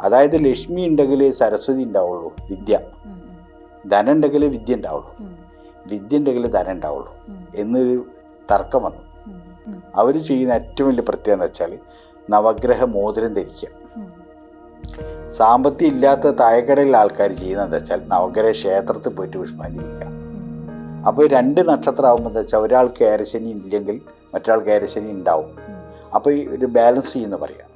അതായത് ലക്ഷ്മി ഉണ്ടെങ്കിൽ സരസ്വതി ഉണ്ടാവുള്ളൂ വിദ്യ. ധനം ഉണ്ടെങ്കിൽ വിദ്യ ഉണ്ടാവുള്ളൂ. വിദ്യ ഉണ്ടെങ്കിൽ ധനം ഉണ്ടാവുള്ളൂ എന്നൊരു തർക്കം വന്നു. അവർ ചെയ്യുന്ന ഏറ്റവും വലിയ പ്രത്യേകത എന്ന് വെച്ചാൽ നവഗ്രഹ മോതിരം ധരിക്കുക സാമ്പത്തി ഇല്ലാത്ത തായക്കടയിൽ ആൾക്കാർ ചെയ്യുന്നത് എന്താ വെച്ചാൽ നവഗ്രഹ ക്ഷേത്രത്തിൽ പോയിട്ട് പുഷ്പാഞ്ജലി അപ്പോൾ രണ്ട് നക്ഷത്രം ആകുമ്പോൾ എന്താ വെച്ചാൽ ഒരാൾക്ക് ഏരശനി ഇല്ലെങ്കിൽ മറ്റൊരാൾക്ക് ഏരശനി ഉണ്ടാവും. അപ്പോൾ ഒരു ബാലൻസ് ചെയ്യുന്ന പറയാം.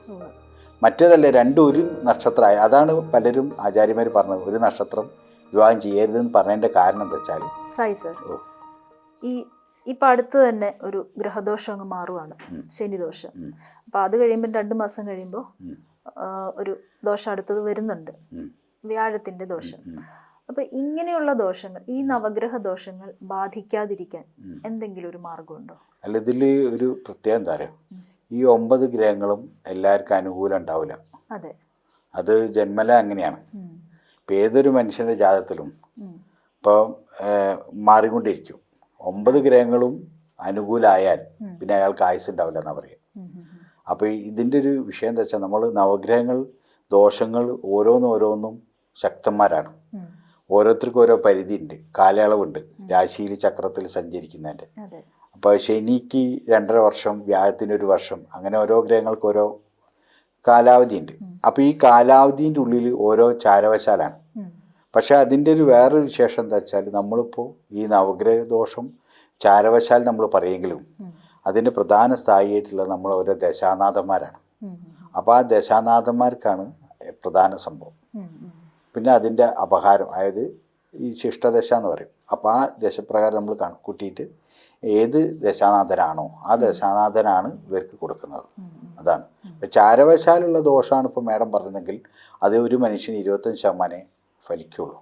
മറ്റേതല്ല രണ്ടും ഒരു നക്ഷത്രമായ. അതാണ് പലരും ആചാര്യന്മാർ പറഞ്ഞത്. ഒരു നക്ഷത്രം വിവാഹം ചെയ്യരുതെന്ന് പറഞ്ഞതിന്റെ കാരണം എന്താ വെച്ചാൽ സായി സർ ഈ ഇപ്പൊ അടുത്ത് തന്നെ ഒരു ഗ്രഹദോഷം അങ്ങ് മാറുവാണ് ശനിദോഷം. അപ്പം അത് കഴിയുമ്പോൾ രണ്ട് മാസം കഴിയുമ്പോൾ ഒരു ദോഷം അടുത്തത് വരുന്നുണ്ട്. വ്യാഴത്തിന്റെ വ്യാഴത്തിന്റെ ദോഷം. അപ്പം ഇങ്ങനെയുള്ള ദോഷങ്ങൾ ഈ നവഗ്രഹ ദോഷങ്ങൾ ബാധിക്കാതിരിക്കാൻ എന്തെങ്കിലും ഒരു മാർഗമുണ്ടോ അല്ല ഇതിൽ ഒരു പ്രത്യേകം ഉം. ഈ ഒമ്പത് ഗ്രഹങ്ങളും എല്ലാവർക്കും അനുകൂലം ഉണ്ടാവില്ല. അതെ. ജന്മല അങ്ങനെയാണ്. ഇപ്പം ഏതൊരു മനുഷ്യന്റെ ജാതത്തിലും. ഇപ്പോൾ മാറിക്കൊണ്ടിരിക്കും. ഒമ്പത് ഗ്രഹങ്ങളും അനുകൂലമായാൽ പിന്നെ അയാൾക്ക് ആയുസ് ഉണ്ടാവില്ല എന്നാ പറയുക. അപ്പോൾ ഇതിന്റെ ഒരു വിഷയം എന്താ വെച്ചാൽ നമ്മൾ നവഗ്രഹങ്ങൾ ദോഷങ്ങൾ ഓരോന്നും ഓരോന്നും ശക്തന്മാരാണ്. ഓരോരുത്തർക്കും ഓരോ പരിധിയുണ്ട് കാലയളവുണ്ട്. രാശിയിൽ ചക്രത്തിൽ സഞ്ചരിക്കുന്നതിന്റെ അപ്പോൾ ശനിക്ക് രണ്ടര വർഷം വ്യാഴത്തിന് ഒരു വർഷം അങ്ങനെ ഓരോ ഗ്രഹങ്ങൾക്ക് ഓരോ കാലാവധിയുണ്ട് ഉണ്ട്. അപ്പോൾ ഈ കാലാവധീന്റെ ഉള്ളിൽ ഓരോ ചാരവശാലാണ്. പക്ഷേ അതിന്റെ ഒരു വേറൊരു വിശേഷം എന്താ വെച്ചാൽ നമ്മളിപ്പോൾ ഈ നവഗ്രഹ ദോഷം ചാരവശാൽ നമ്മൾ പറയെങ്കിലും അതിന്റെ പ്രധാന സ്ഥായിയായിട്ടുള്ള നമ്മൾ ഓരോ ദശാനാഥന്മാരാണ്. അപ്പോൾ ആ ദശാനാഥന്മാർക്കാണ് പ്രധാന സംഭവം. പിന്നെ അതിന്റെ അപഹാരം അതായത് ഈ ശിഷ്ടദശ എന്ന് പറയും. അപ്പോൾ ആ ദശപ്രകാരം നമ്മൾ കണക്കൂട്ടിയിട്ട് ഏത് ദശാനാഥനാണോ ആ ദശാനാഥനാണ് ഇവർക്ക് കൊടുക്കുന്നത്. അതാണ്. ഇപ്പം ചാരവശാലുള്ള ദോഷമാണ് ഇപ്പോൾ മാഡം പറഞ്ഞതെങ്കിൽ അത് ഒരു മനുഷ്യന് ഇരുപത്തഞ്ച് ശതമാനേ ഫലിക്കുള്ളൂ.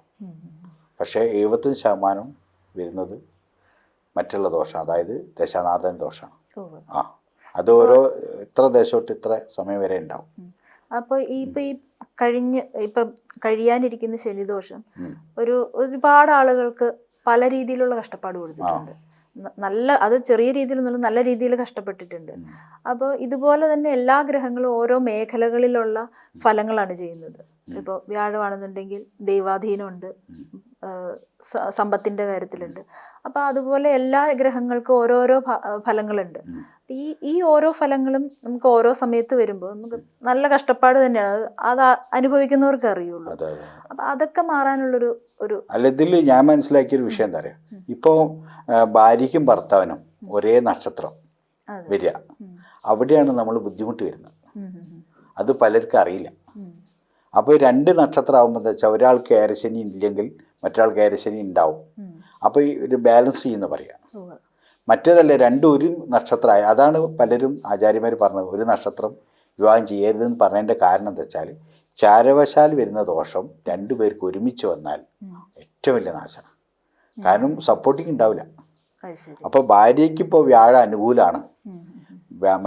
പക്ഷേ എഴുപത്തഞ്ച് ശതമാനം വരുന്നത് മറ്റുള്ള ദോഷമാണ് അതായത് ദശാനാഥൻ ദോഷമാണ്. ആ അത് ഓരോ ഇത്ര ദേശം തൊട്ട് ഇത്ര സമയം വരെ ഉണ്ടാവും. അപ്പോൾ ഈ ഇപ്പം ഈ കഴിഞ്ഞ് ഇപ്പം കഴിയാനിരിക്കുന്ന ശനിദോഷം. ഒരു ഒരുപാട് ആളുകൾക്ക് പല രീതിയിലുള്ള കഷ്ടപ്പാട് കൊടുത്തിട്ടുണ്ട്. നല്ല അത് ചെറിയ രീതിയിലൊന്നും നല്ല രീതിയിൽ കഷ്ടപ്പെട്ടിട്ടുണ്ട്. അപ്പോൾ ഇതുപോലെ തന്നെ എല്ലാ ഗ്രഹങ്ങളും ഓരോ മേഖലകളിലുള്ള ഫലങ്ങളാണ് ചെയ്യുന്നത്. ഇപ്പോൾ വ്യാഴമാണെന്നുണ്ടെങ്കിൽ ദൈവാധീനമുണ്ട്. സമ്പത്തിന്റെ സമ്പത്തിന്റെ കാര്യത്തിലുണ്ട്. അപ്പോൾ അതുപോലെ എല്ലാ ഗ്രഹങ്ങൾക്കും ഓരോരോ ഫലങ്ങളുണ്ട്. ഈ ഈ ഓരോ ഫലങ്ങളും നമുക്ക് ഓരോ സമയത്ത് വരുമ്പോൾ നമുക്ക് നല്ല കഷ്ടപ്പാട് തന്നെയാണ്. അത് അനുഭവിക്കുന്നവർക്ക് അറിയുള്ളൂ. അപ്പൊ അതൊക്കെ മാറാനുള്ളൊരു ഒരു അല്ല ഇതിൽ ഞാൻ മനസ്സിലാക്കിയൊരു വിഷയം എന്താ പറയുക ഇപ്പോൾ ഭാര്യയ്ക്കും ഭർത്താവിനും ഒരേ നക്ഷത്രം വരിക. അവിടെയാണ് നമ്മൾ ബുദ്ധിമുട്ട് വരുന്നത്. അത് പലർക്കും അറിയില്ല. അപ്പോൾ രണ്ട് നക്ഷത്രം ആകുമ്പോൾ എന്താ വെച്ചാൽ ഒരാൾക്ക് ഏരശനി ഇല്ലെങ്കിൽ മറ്റൊരാൾക്ക് ഏരശനി ഉണ്ടാവും. അപ്പോൾ ഈ ഒരു ബാലൻസ് ചെയ്യുന്ന പറയാം. മറ്റേതല്ല രണ്ടും ഒരു നക്ഷത്രമായ. അതാണ് പലരും ആചാര്യന്മാർ പറഞ്ഞത്. ഒരു നക്ഷത്രം വിവാഹം ചെയ്യരുതെന്ന് പറഞ്ഞതിന്റെ കാരണം എന്താ വെച്ചാൽ ചാരവശാൽ വരുന്ന ദോഷം രണ്ടു പേർക്ക് ഒരുമിച്ച് വന്നാൽ ഏറ്റവും വലിയ നാശം കാരണം സപ്പോർട്ടിങ് ഉണ്ടാവില്ല. അപ്പോൾ ഭാര്യയ്ക്ക് ഇപ്പോൾ വ്യാഴ അനുകൂലമാണ്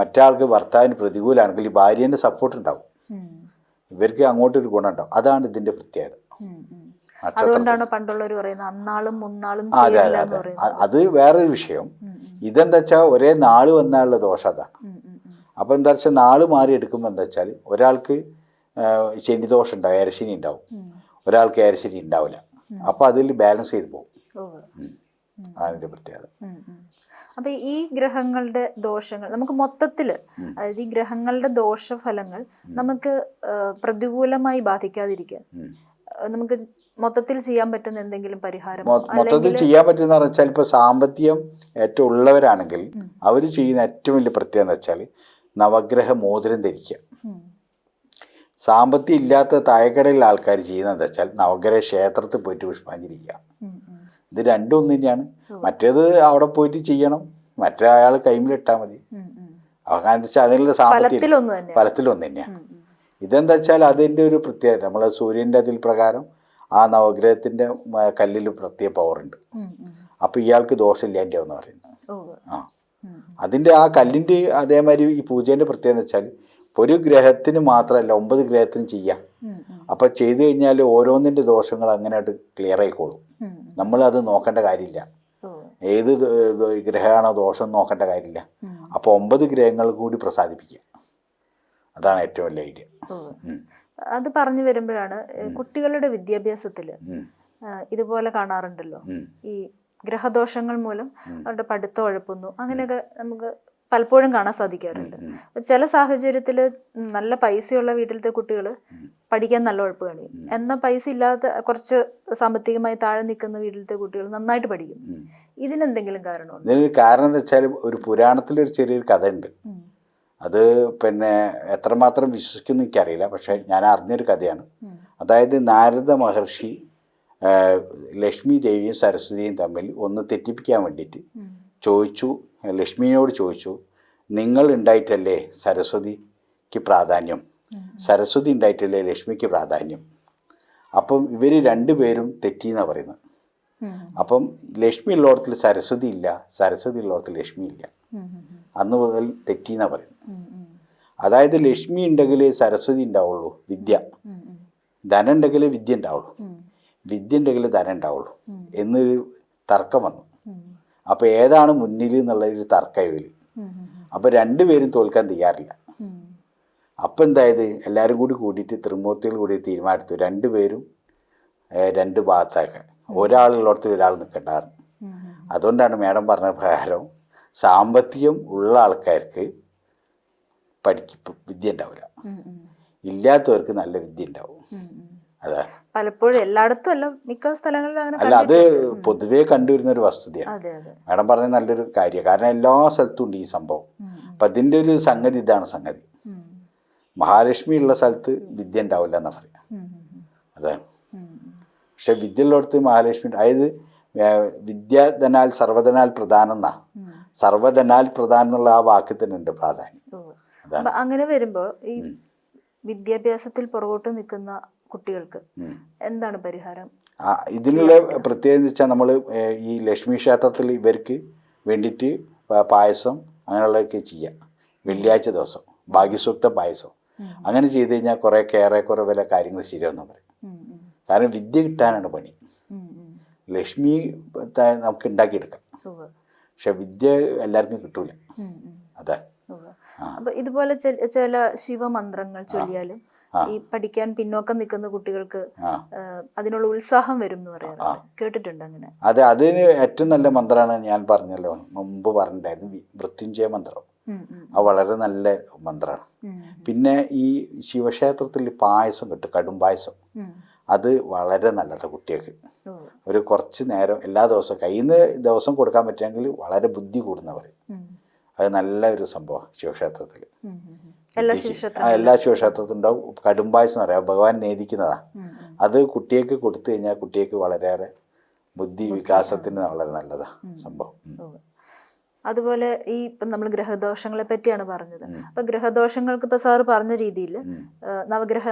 മറ്റാൾക്ക് ഭർത്താവിന് പ്രതികൂലമാണെങ്കിൽ ഈ ഭാര്യേന്റെ സപ്പോർട്ട് ഉണ്ടാവും. ഇവർക്ക് അങ്ങോട്ടൊരു ഗുണം ഉണ്ടാവും അതാണ് ഇതിന്റെ പ്രത്യേകത. അതുകൊണ്ടാണ് പണ്ടുള്ളവർ പറയുന്നത് അന്നാളും മുന്നാളും അതെ അതെ അതെ വേറൊരു വിഷയം. ഇതെന്താ വെച്ചാൽ ഒരേ നാൾ വന്നാലുള്ള ദോഷം അതാണ്. അപ്പോൾ എന്താ വെച്ചാൽ നാൾ മാറി എടുക്കുമ്പോൾ എന്താ വെച്ചാൽ ഒരാൾക്ക് ശനിദോഷം ഉണ്ടാവും ഏരശനി ഉണ്ടാവും. ഒരാൾക്ക് ഏരശനി ഉണ്ടാവില്ല. അപ്പോൾ അതിൽ ബാലൻസ് ചെയ്ത് പോകും. അതിന്റെ പ്രത്യേകത. അപ്പൊ ഈ ഗ്രഹങ്ങളുടെ ദോഷങ്ങൾ നമുക്ക് മൊത്തത്തിൽ അതായത് ഈ ഗ്രഹങ്ങളുടെ ദോഷഫലങ്ങൾ നമുക്ക് പ്രതികൂലമായി ബാധിക്കാതിരിക്കാൻ നമുക്ക് മൊത്തത്തിൽ ചെയ്യാൻ പറ്റുന്ന എന്തെങ്കിലും പരിഹാരം മൊത്തത്തിൽ ചെയ്യാൻ പറ്റുന്ന വെച്ചാൽ ഇപ്പൊ സാമ്പത്തികം ഏറ്റവും ഉള്ളവരാണെങ്കിൽ അവർ ചെയ്യുന്ന ഏറ്റവും വലിയ പ്രത്യേകത എന്ന് വെച്ചാൽ നവഗ്രഹ മോതിരം ധരിക്കുക. സാമ്പത്തികം ഇല്ലാത്ത തായക്കടയിൽ ആൾക്കാർ ചെയ്യുന്നത് എന്താ വെച്ചാൽ നവഗ്രഹ ക്ഷേത്രത്തിൽ പോയിട്ട് പുഷ്പാഞ്ജലി ചെയ്യുക. ഇത് രണ്ടും ഒന്ന് തന്നെയാണ്. മറ്റേത് അവിടെ പോയിട്ട് ചെയ്യണം. മറ്റേ അയാൾ കൈമിലിട്ടാൽ മതി. വെച്ചാൽ അതിനുള്ള സാമ്പത്തികം ഫലത്തിലൊന്നു തന്നെ തന്നെയാണ്. ഇതെന്താ വെച്ചാൽ അതിന്റെ ഒരു പ്രത്യേകത. നമ്മളെ സൂര്യന്റെ അതിൽ പ്രകാരം ആ നവഗ്രഹത്തിന്റെ കല്ലിൽ പ്രത്യേക പവറുണ്ട്. അപ്പോൾ ഇയാൾക്ക് ദോഷമില്ലാണ്ടാവെന്ന് പറയുന്നത്. ആ. അതിന്റെ ആ കല്ലിന്റെ അതേമാതിരി ഈ പൂജേന്റെ പ്രത്യേകത എന്ന് വെച്ചാൽ ഒരു ഗ്രഹത്തിന് മാത്രമല്ല ഒമ്പത് ഗ്രഹത്തിനും ചെയ്യാം. അപ്പം. ചെയ്തു കഴിഞ്ഞാൽ ഓരോന്നിന്റെ ദോഷങ്ങൾ അങ്ങനെയായിട്ട് ക്ലിയർ ആയിക്കോളും. നമ്മളത് നോക്കേണ്ട കാര്യമില്ല. ഏത് ഗ്രഹമാണോ ദോഷം നോക്കേണ്ട കാര്യമില്ല. അപ്പോൾ ഒമ്പത് ഗ്രഹങ്ങൾ കൂടി പ്രസാദിപ്പിക്കുക. അതാണ് ഏറ്റവും വലിയ ഐഡിയ. അത് പറഞ്ഞു വരുമ്പോഴാണ് കുട്ടികളുടെ വിദ്യാഭ്യാസത്തിൽ ഇതുപോലെ കാണാറുണ്ടല്ലോ. ഈ ഗ്രഹദോഷങ്ങൾ മൂലം അവരുടെ പഠിത്തം ഉഴപ്പുന്നു അങ്ങനെയൊക്കെ നമുക്ക് പലപ്പോഴും കാണാൻ സാധിക്കാറുണ്ട്. ചില സാഹചര്യത്തിൽ നല്ല പൈസയുള്ള വീട്ടിലത്തെ കുട്ടികൾ പഠിക്കാൻ നല്ല ഉഴപ്പ് കാണിക്കും. എന്നാൽ പൈസ ഇല്ലാത്ത കുറച്ച് സാമ്പത്തികമായി താഴെ നിൽക്കുന്ന വീട്ടിലത്തെ കുട്ടികൾ നന്നായിട്ട് പഠിക്കും. ഇതിനെന്തെങ്കിലും കാരണമുണ്ട്? ഇതിനൊരു കാരണം എന്ന് വെച്ചാൽ ഒരു പുരാണത്തിലൊരു ചെറിയൊരു കഥ ഉണ്ട് അത് പിന്നെ എത്രമാത്രം വിശ്വസിക്കുന്നു എനിക്കറിയില്ല. പക്ഷേ ഞാൻ അറിഞ്ഞൊരു കഥയാണ്. അതായത് നാരദ മഹർഷി ലക്ഷ്മി ദേവിയും സരസ്വതിയും തമ്മിൽ ഒന്ന് തെറ്റിപ്പിക്കാൻ വേണ്ടിയിട്ട് ചോദിച്ചു. ലക്ഷ്മിയോട് ചോദിച്ചു നിങ്ങൾ ഉണ്ടായിട്ടല്ലേ സരസ്വതിക്ക് പ്രാധാന്യം? സരസ്വതി ഉണ്ടായിട്ടല്ലേ ലക്ഷ്മിക്ക് പ്രാധാന്യം? അപ്പം ഇവർ രണ്ടുപേരും തെറ്റിയെന്നാണ് പറയുന്നത്. അപ്പം ലക്ഷ്മി ഉള്ളിടത്തിൽ സരസ്വതി ഇല്ല സരസ്വതി ഉള്ളിടത്തിൽ ലക്ഷ്മി ഇല്ല. അന്ന് മുതൽ തെറ്റിയെന്നാണ് പറയുന്നത്. അതായത് ലക്ഷ്മി ഉണ്ടെങ്കിൽ സരസ്വതി ഉണ്ടാവുള്ളൂ വിദ്യ. ധനം ഉണ്ടെങ്കിൽ വിദ്യ ഉണ്ടാവുള്ളൂ. വിദ്യ ഉണ്ടെങ്കിൽ ധനം ഉണ്ടാവുള്ളൂ എന്നൊരു തർക്കം വന്നു. അപ്പോൾ ഏതാണ് മുന്നിൽ എന്നുള്ള ഒരു തർക്കം ഇതിൽ അപ്പോൾ രണ്ടുപേരും തോൽക്കാൻ തയ്യാറില്ല. അപ്പം എന്തായത്? എല്ലാവരും കൂടി കൂടിയിട്ട് ത്രിമൂർത്തികൾ കൂടി തീരുമാനിച്ചു രണ്ടുപേരും പേരും രണ്ട് ഭാഗത്താക്കാൻ. ഒരാളുള്ളിടത്ത് ഒരാൾ നിൽക്കണ്ടാറ് അതുകൊണ്ടാണ് മേഡം പറഞ്ഞ പ്രകാരം സാമ്പത്തികം ഉള്ള ആൾക്കാർക്ക് പഠിക്ക വിദ്യ ഉണ്ടാവില്ല ഇല്ലാത്തവർക്ക് നല്ല വിദ്യ ഉണ്ടാവും. അതാണ് പലപ്പോഴും എല്ലായിടത്തും അല്ല മിക്ക സ്ഥലങ്ങളിലും അങ്ങനെ അല്ല അത്. പൊതുവേ കണ്ടുവരുന്ന ഒരു വസ്തുതയാണ് മാഡം പറഞ്ഞ നല്ലൊരു കാര്യമാണ് കാരണം എല്ലാ സ്ഥലത്തും ഉണ്ട് ഈ സംഭവം. അപ്പം അതിന്റെ ഒരു സംഗതി ഇതാണ് സംഗതി. മഹാലക്ഷ്മി ഉള്ള സ്ഥലത്ത് വിദ്യ ഉണ്ടാവില്ല എന്നാ പറയാം. അതാണ്. പക്ഷെ വിദ്യ ഉള്ളിടത്ത് മഹാലക്ഷ്മി. അതായത് വിദ്യാധനാൽ സർവധനാൽ പ്രധാനം എന്നാ. ഉം. സർവധനാൽ പ്രധാനം എന്നുള്ള ആ വാക്യത്തിനുണ്ട് പ്രാധാന്യം. അങ്ങനെ വരുമ്പോൾ ഈ വിദ്യാഭ്യാസത്തിൽ പുറകോട്ട് നിൽക്കുന്ന കുട്ടികൾക്ക് എന്താണ് പരിഹാരം? ഇതിനുള്ള പ്രത്യേകത എന്ന് വെച്ചാൽ നമ്മൾ ഈ ലക്ഷ്മി ക്ഷേത്രത്തിൽ ഇവർക്ക് വേണ്ടിയിട്ട് പായസം അങ്ങനെയുള്ളതൊക്കെ ചെയ്യാം. വെള്ളിയാഴ്ച ദിവസം ഭാഗ്യസൂക്ത പായസം. അങ്ങനെ ചെയ്ത് കഴിഞ്ഞാൽ കുറേ കയറെ കുറേ വില കാര്യങ്ങൾ ശരിയാവുന്ന പറയും. കാരണം വിദ്യ കിട്ടാനാണ് പണി. ലക്ഷ്മി നമുക്ക് ഉണ്ടാക്കിയെടുക്കാം. പക്ഷെ വിദ്യ എല്ലാവർക്കും കിട്ടൂല. അതെ. ഇതുപോലെ ചില ശിവമന്ത്രങ്ങൾ ചൊല്ലിയാലും. ഈ പഠിക്കാൻ പിന്നോക്കം നിൽക്കുന്ന കുട്ടികൾക്ക് അതിനുള്ള ഉത്സാഹം വരും എന്ന് പറയാറുണ്ട്. കേട്ടിട്ടുണ്ട് അങ്ങനെ? അതെ അതിന് ഏറ്റവും നല്ല മന്ത്രമാണ് ഞാൻ പറഞ്ഞല്ലോ. മുമ്പ് പറഞ്ഞിട്ടുണ്ടായിരുന്നു മൃത്യുഞ്ജയ മന്ത്രം. അത് വളരെ നല്ല മന്ത്രമാണ്. പിന്നെ ഈ ശിവക്ഷേത്രത്തിൽ പായസം കിട്ടും കടും പായസം. അത് വളരെ നല്ലതാണ് കുട്ടികൾക്ക്. ഒരു കുറച്ച് നേരം എല്ലാ ദിവസവും കയ്യിൽ നിന്ന് ദിവസം കൊടുക്കാൻ പറ്റുമെങ്കിൽ വളരെ ബുദ്ധി കൂടുന്നവർ അത് നല്ല ഒരു സംഭവം ശിവക്ഷേത്രത്തിൽ. എല്ലാ ആ ശിവക്ഷേത്രങ്ങളിലും എല്ലാ ശിവക്ഷേത്രത്തിലും ഉണ്ടാവും. കടും പായസം എന്ന് പറയാം. ഭഗവാൻ നേദിക്കുന്നതാ. അത് കുട്ടിയേക്ക് കൊടുത്തു കഴിഞ്ഞാൽ കുട്ടിയേക്ക് വളരെയേറെ ബുദ്ധി വികാസത്തിന് വളരെ നല്ലതാ സംഭവം. അതുപോലെ ഈ ഇപ്പം നമ്മൾ ഗ്രഹദോഷങ്ങളെ പറ്റിയാണ് പറഞ്ഞത്. അപ്പൊ ഗ്രഹദോഷങ്ങൾക്ക് ഇപ്പൊ സാറ് പറഞ്ഞ രീതിയിൽ നവഗ്രഹ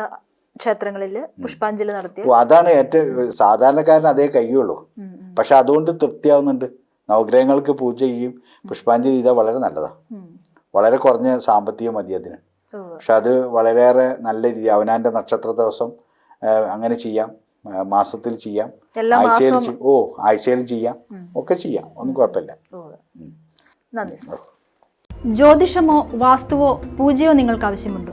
ക്ഷേത്രങ്ങളിൽ പുഷ്പാഞ്ജലി നടത്തി അതാണ് ഏറ്റവും സാധാരണക്കാരൻ അതേ കഴിയുള്ളൂ. പക്ഷെ അതുകൊണ്ട് തൃപ്തിയാവുന്നുണ്ട്. നവഗ്രഹങ്ങൾക്ക് പൂജ ചെയ്യും പുഷ്പാഞ്ജലി ഇതാ വളരെ നല്ലതാ. വളരെ കുറഞ്ഞ സാമ്പത്തികം മതി അതിന്. പക്ഷെ അത് വളരെയേറെ നല്ല രീതി അവനാന്റെ നക്ഷത്ര ദിവസം അങ്ങനെ ചെയ്യാം. മാസത്തിൽ ചെയ്യാം. ആഴ്ചയിൽ ഓ ആഴ്ചയിൽ ചെയ്യാം. ഒക്കെ ചെയ്യാം. ഒന്നും കുഴപ്പമില്ല. ജ്യോതിഷമോ വാസ്തുവോ പൂജയോ നിങ്ങൾക്ക് ആവശ്യമുണ്ടോ?